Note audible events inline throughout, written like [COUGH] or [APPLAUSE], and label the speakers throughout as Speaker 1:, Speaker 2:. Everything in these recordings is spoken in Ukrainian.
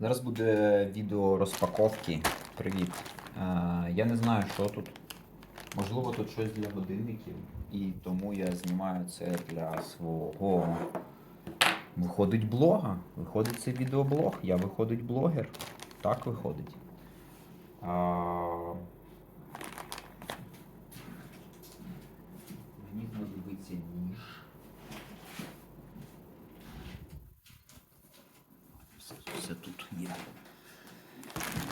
Speaker 1: Зараз буде відео розпаковки. Привіт. Е, я не знаю, що тут. Можливо, тут щось для годинників, і тому я знімаю це для свого. Виходить блога. Виходить це відеоблог. Я виходить блогер. Так виходить. А... Все тут є.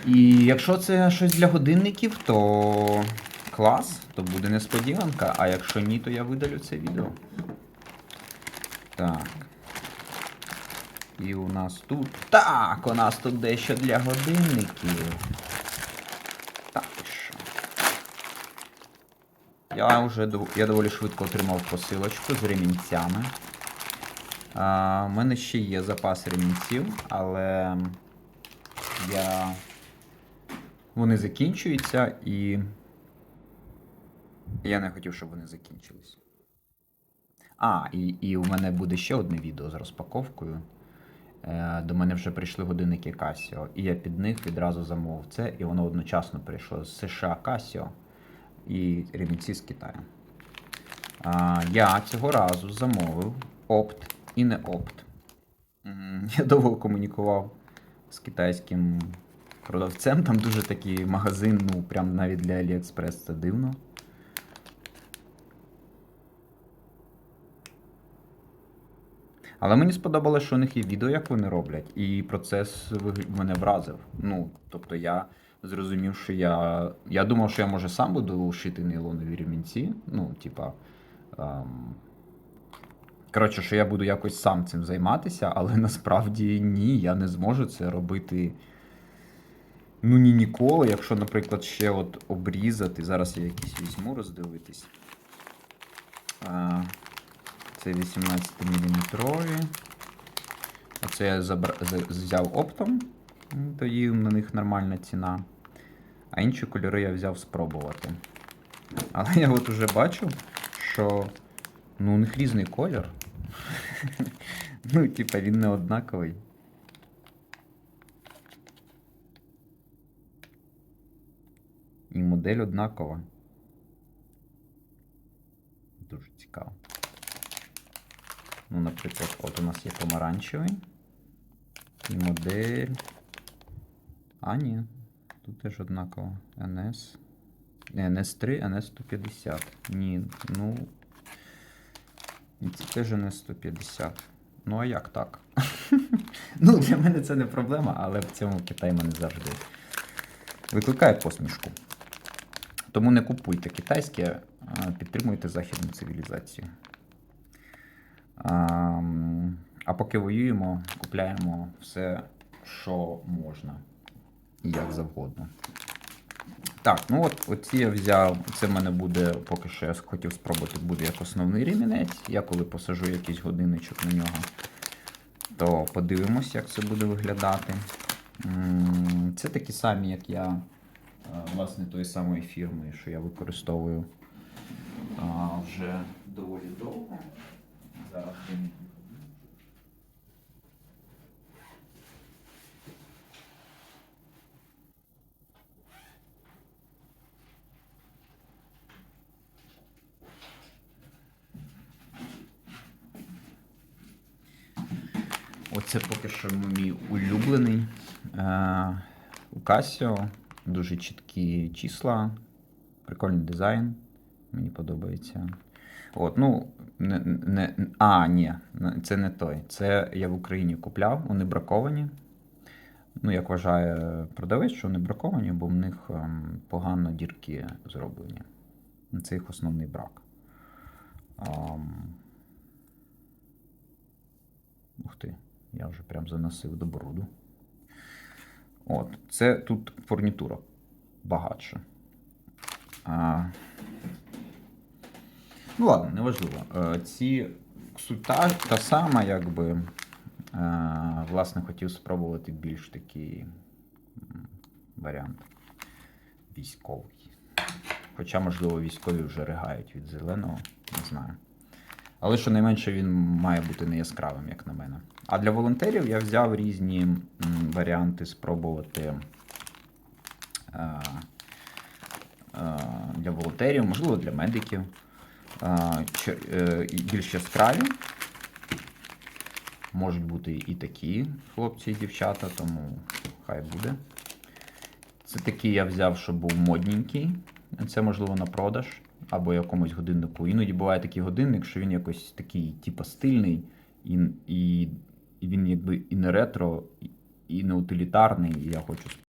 Speaker 1: І якщо це щось для годинників, то клас, то буде несподіванка. А якщо ні, то я видалю це відео. Так. І у нас тут. Так, у нас тут дещо для годинників. Так що. Я вже я доволі швидко отримав посилочку з ремінцями. У мене ще є запас ремінців, але я... вони закінчуються і я не хотів, щоб вони закінчились. А, і, і у мене буде ще одне відео з розпаковкою. Е, До мене вже прийшли годинники Casio, і я під них відразу замовив це, і воно одночасно прийшло з США Casio і ремінці з Китаю. А, Я цього разу замовив опт і не опт. [LAUGHS] Я довго комунікував з китайським продавцем. Там дуже такий магазин, ну прям навіть для AliExpress це дивно. Але мені сподобалось, що у них є відео, як вони роблять, і процес мене вразив. Ну, тобто я зрозумів, що я. Я думав, що я може сам буду шити нейлонові ремінці. Ну, типа. Ем... Коротше, що я буду якось сам цим займатися, але [LAUGHS] насправді ні, я не зможу це робити. Ну ні ніколи. Якщо, наприклад, ще от обрізати. Зараз я якийсь візьму роздивитись. А, це 18 мм. Оце я забра... взяв оптом, тоді на них нормальна ціна. А інші кольори я взяв спробувати. Але я от уже бачу, що ну, у них різний колір. [LAUGHS] ну, типа, він не однаковий. І модель однакова. Дуже цікаво. Ну, наприклад, от у нас є помаранчевий. І модель. А, ні. Тут теж однаково. NS. NS3, NS150. Ні, ну. І це теж NS150. Ну, а як так? [LAUGHS] ну, для мене це не проблема, але в цьому Китай мене завжди викликає посмішку. Тому не купуйте китайське, підтримуйте західну цивілізацію. А поки воюємо, купляємо все, що можна і як завгодно. Так, ну от оці я взяв. Це в мене буде, поки що я хотів спробувати, буде як основний ремінець. Я коли посажу якийсь годинничок на нього, то подивимось, як це буде виглядати. Це такі самі, як я, е, власне, тої самої фірми, що я використовую вже доволі довго. Зараз я Оце поки що мій улюблений. Е, у Casio дуже чіткі числа, прикольний дизайн. Мені подобається. От, ну, не, не, а, ні, це не той. Це я в Україні купляв, вони браковані. Ну, як вважає продавець, що вони браковані, бо в них ем, погано дірки зроблені. Це їх основний брак. Ем, Ух ти, я вже прям заносив до бруду. От, це тут фурнітура багатша. А... Ну ладно, неважливо. Е, Ці суть та, сама, якби. Е, Власне, хотів спробувати більш такий варіант військовий. Хоча, можливо, військові вже ригають від зеленого, не знаю. Але щонайменше він має бути не яскравим, як на мене. А для волонтерів я взяв різні варіанти спробувати. е, е, Для волонтерів, можливо, для медиків. Е, Більш яскраві. Можуть бути і такі хлопці і дівчата, тому хай буде. Це такий я взяв, щоб був модненький. Це можливо на продаж або якомусь годиннику. Іноді буває такий годинник, що він якось такий, типу, стильний, і, і, і він якби і не ретро, і- не утилітарний. І я хочу